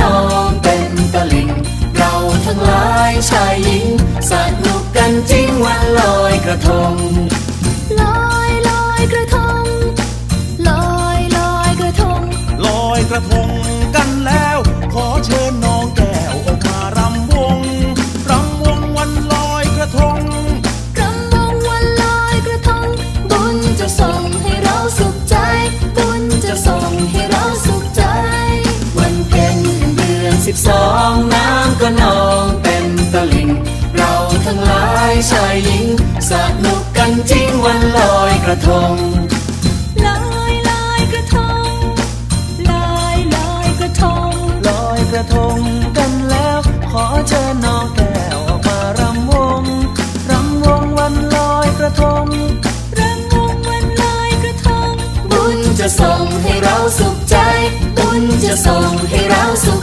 น้องเป็นตะลิง เราทั้งหลายชายหญิงสนุกกันจริงวันลอยกระทงลอยลอยกระทงลอยลอยกระทงลอยกระทง น้ำก็นองเต็มตลิ่ง เราทั้งหลายชายหญิงสนุกกันจริงวันลอยกระทงลอยลอยกระทงลอยลอยกระทงลอยกระทงกันแล้ว ขอเชิญน้องแก้วออกมารำวงรำวงวันลอยกระทงรำวงวันลอยกระทงบุญจะส่งให้เราสุขใจ บุญจะส่งให้เราสุข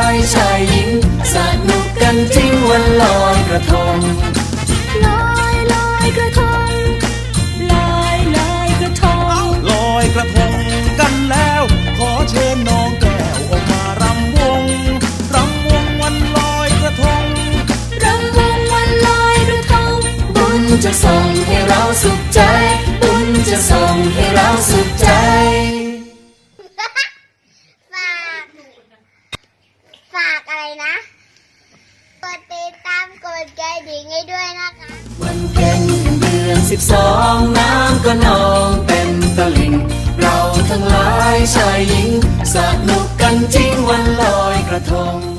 ายชายหญิงสนุกกันจริงวันลอยกระทงลอยลอยกระทงลอยลอยกระทงลอยกระทงกันแล้ว ขอเชิญน้องแก้วออกมารำวงรำวงวันลอยกระทงรำวงวันลอยกระทงบุญจะส่ง นะ กดติดตามกดกระดิ่งให้ด้วยนะคะ วันเพ็ญเดือนสิบสองน้ำก็นองเต็มตลิ่ง เราทั้งหลายชายหญิงสนุกกันจริงวันลอยกระทง